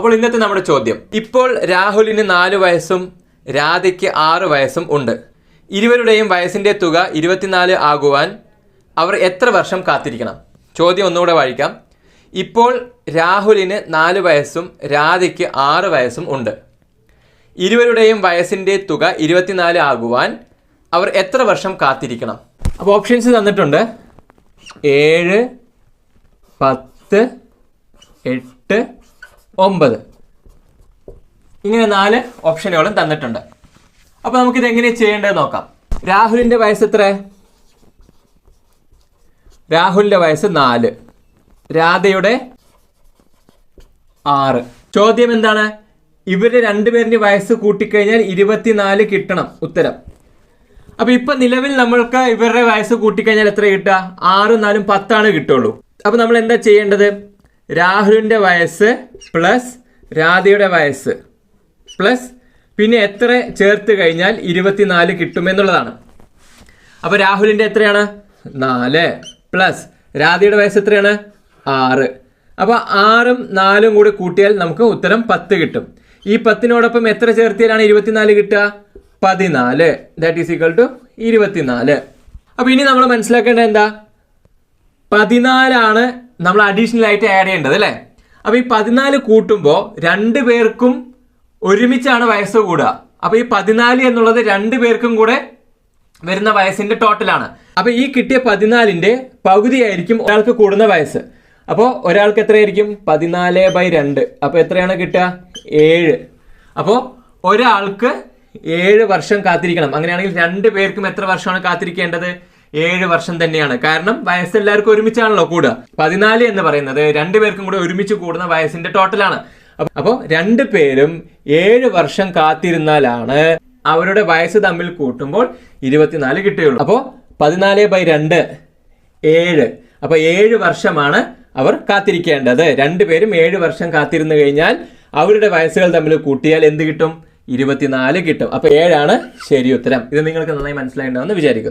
അപ്പോൾ ഇന്നത്തെ നമ്മുടെ ചോദ്യം. ഇപ്പോൾ രാഹുലിന് നാല് വയസ്സും രാധയ്ക്ക് ആറ് വയസ്സും ഉണ്ട്. ഇരുവരുടെയും വയസ്സിന്റെ തുക ഇരുപത്തിനാല് ആകുവാൻ അവർ എത്ര വർഷം കാത്തിരിക്കണം? ചോദ്യം ഒന്നുകൂടെ വായിക്കാം. ഇപ്പോൾ രാഹുലിന് നാല് വയസ്സും രാധയ്ക്ക് ആറ് വയസ്സും ഉണ്ട്. ഇരുവരുടെയും വയസ്സിന്റെ തുക ഇരുപത്തിനാല് ആകുവാൻ അവർ എത്ര വർഷം കാത്തിരിക്കണം? അപ്പോൾ ഓപ്ഷൻസ് തന്നിട്ടുണ്ട്. ഏഴ് പത്ത് എട്ട് ഒമ്പത്. ഇങ്ങനെ നാല് ഓപ്ഷനുകളും തന്നിട്ടുണ്ട്. അപ്പോൾ നമുക്കിത് എങ്ങനെ ചെയ്യേണ്ടത് നോക്കാം. രാഹുലിന്റെ വയസ്സ് എത്ര? രാഹുലിന്റെ വയസ്സ് നാല്. രാധയുടെ ആറ്. ചോദ്യം എന്താണ്? ഇവരുടെ രണ്ടുപേരുടെ വയസ്സ് കൂട്ടിക്കഴിഞ്ഞാൽ ഇരുപത്തിനാല് കിട്ടണം. ഉത്തരം. അപ്പൊ ഇപ്പൊ നിലവിൽ നമ്മൾക്ക് ഇവരുടെ വയസ്സ് കൂട്ടിക്കഴിഞ്ഞാൽ എത്ര കിട്ടുക? ആറ് നാലും പത്താണ് കിട്ടുള്ളൂ. അപ്പൊ നമ്മൾ എന്താ ചെയ്യേണ്ടത്? രാഹുലിന്റെ വയസ്സ് പ്ലസ് രാധയുടെ വയസ്സ്. പ്ലസ് പിന്നെ എത്ര ചേർത്ത് കഴിഞ്ഞാൽ ഇരുപത്തിനാല് കിട്ടുമെന്നുള്ളതാണ് അപ്പോൾ രാഹുലിന്റെ എത്രയാണ്? നാല്. പ്ലസ് രാധയുടെ വയസ്സ് എത്രയാണ്? ആറ്. അപ്പോൾ ആറും നാലും കൂടി കൂട്ടിയാൽ നമുക്ക് ഉത്തരം പത്ത് കിട്ടും. ഈ പത്തിനോടൊപ്പം എത്ര ചേർത്തിയാലാണ് ഇരുപത്തിനാല് കിട്ടുക? പതിനാല്. ദാറ്റ് ഈസ് ഈക്വൽ ടു ഇരുപത്തിനാല്. അപ്പോൾ ഇനി നമ്മൾ മനസ്സിലാക്കേണ്ടത് എന്താ? പതിനാലാണ് നമ്മൾ അഡീഷണൽ ആയിട്ട് ആഡ് ചെയ്യേണ്ടത് അല്ലേ? അപ്പൊ ഈ പതിനാല് കൂട്ടുമ്പോൾ രണ്ടു പേർക്കും ഒരുമിച്ചാണ് വയസ്സ് കൂടുക. അപ്പൊ ഈ പതിനാല് എന്നുള്ളത് രണ്ടു പേർക്കും കൂടെ വരുന്ന വയസ്സിന്റെ ടോട്ടലാണ് അപ്പൊ ഈ കിട്ടിയ പതിനാലിന്റെ പകുതിയായിരിക്കും ഒരാൾക്ക് കൂടുന്ന വയസ്സ്. അപ്പോൾ ഒരാൾക്ക് എത്രയായിരിക്കും? പതിനാല് ബൈ രണ്ട്. അപ്പൊ എത്രയാണ് കിട്ടുക? ഏഴ്. അപ്പോൾ ഒരാൾക്ക് ഏഴ് വർഷം കാത്തിരിക്കണം. അങ്ങനെയാണെങ്കിൽ രണ്ടു പേർക്കും എത്ര വർഷമാണ് കാത്തിരിക്കേണ്ടത്? ഏഴ് വർഷം തന്നെയാണ്. കാരണം വയസ്സ് എല്ലാവർക്കും ഒരുമിച്ചാണല്ലോ കൂടുക. പതിനാല് എന്ന് പറയുന്നത് രണ്ടുപേർക്കും കൂടെ ഒരുമിച്ച് കൂടുന്ന വയസ്സിന്റെ ടോട്ടലാണ് അപ്പോൾ അപ്പോ രണ്ടു പേരും ഏഴ് വർഷം കാത്തിരുന്നാലാണ് അവരുടെ വയസ്സ് തമ്മിൽ കൂട്ടുമ്പോൾ ഇരുപത്തിനാല് കിട്ടുകയുള്ളൂ. അപ്പോ പതിനാല് ബൈ രണ്ട് ഏഴ്. അപ്പൊ ഏഴ് വർഷമാണ് അവർ കാത്തിരിക്കേണ്ടത്. രണ്ടുപേരും ഏഴ് വർഷം കാത്തിരുന്നു കഴിഞ്ഞാൽ അവരുടെ വയസ്സുകൾ തമ്മിൽ കൂട്ടിയാൽ എന്ത് കിട്ടും? ഇരുപത്തിനാല് കിട്ടും. അപ്പൊ ഏഴാണ് ശരി ഉത്തരം. ഇത് നിങ്ങൾക്ക് നന്നായി മനസ്സിലായിട്ടുണ്ടാവുമെന്ന് വിചാരിക്കുന്നു.